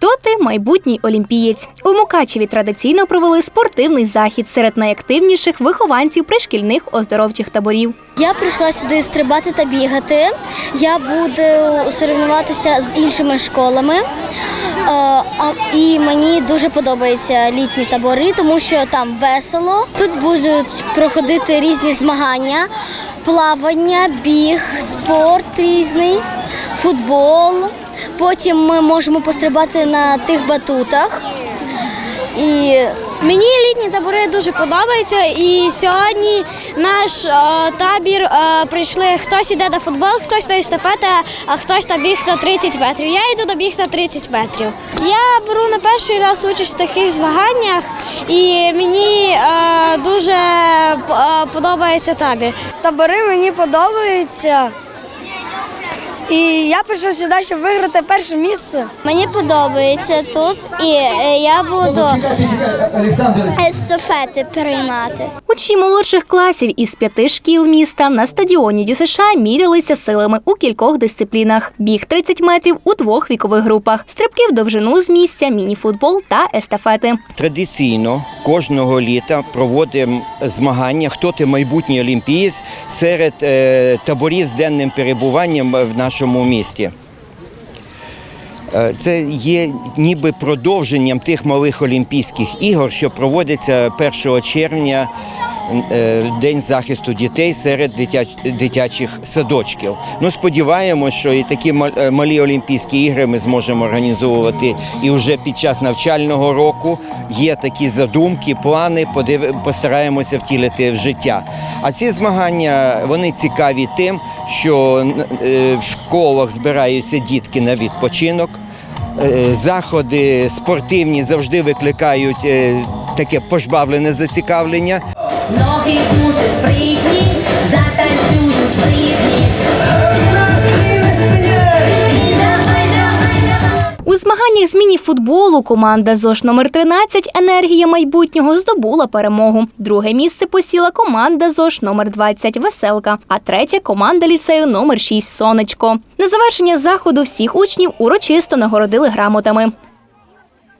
Хто ти майбутній олімпієць? У Мукачеві традиційно провели спортивний захід серед найактивніших вихованців пришкільних оздоровчих таборів. Я прийшла сюди стрибати та бігати. Я буду соревнуватися з іншими школами. Е, І мені дуже подобаються літні табори, тому що там весело. Тут будуть проходити різні змагання, плавання, біг, спорт різний, футбол. Потім ми можемо пострибати на тих батутах. І Мені літні табори дуже подобаються. І сьогодні наш е, табір е, прийшли. Хтось іде на футбол, хтось на естафети, а хтось на біг на 30 метрів. Я йду на біг на 30 метрів. Я беру на перший раз участь в таких змаганнях, і мені е, дуже е, подобається табір. Табори мені подобаються. І я прийшов сюди, щоб виграти перше місце. мені подобається тут, і е, я буду естафети приймати. Учні молодших класів із п'яти шкіл міста на стадіоні ДЮСШ мірялися силами у кількох дисциплінах: біг 30 метрів у двох вікових групах, стрибки в довжину з місця, мініфутбол та естафети. Традиційно кожного літа проводимо змагання Хто ти майбутній олімпієць серед е, таборів з денним перебуванням в нашому місті. Е, Це є ніби продовженням тих малих Олімпійських ігор, що проводяться 1 червня, День захисту дітей серед дитяч- дитячих садочків. Ну, сподіваємося, що і такі е, малі Олімпійські ігри ми зможемо організовувати і вже під час навчального року. Є такі задумки, плани, подив- постараємося втілити в життя. А ці змагання вони цікаві тим, що е, в школах збираються дітки на відпочинок. Е, Заходи спортивні завжди викликають е, таке пожбавлене зацікавлення. Ноги дуже спритні, затанцюють в ритмі. У змаганнях з міні-футболу команда ЗОШ номер 13 Енергія майбутнього здобула перемогу. Друге місце посіла команда ЗОШ номер 20 Веселка, а третя команда ліцею номер 6 Сонечко. На завершення заходу всіх учнів урочисто нагородили грамотами.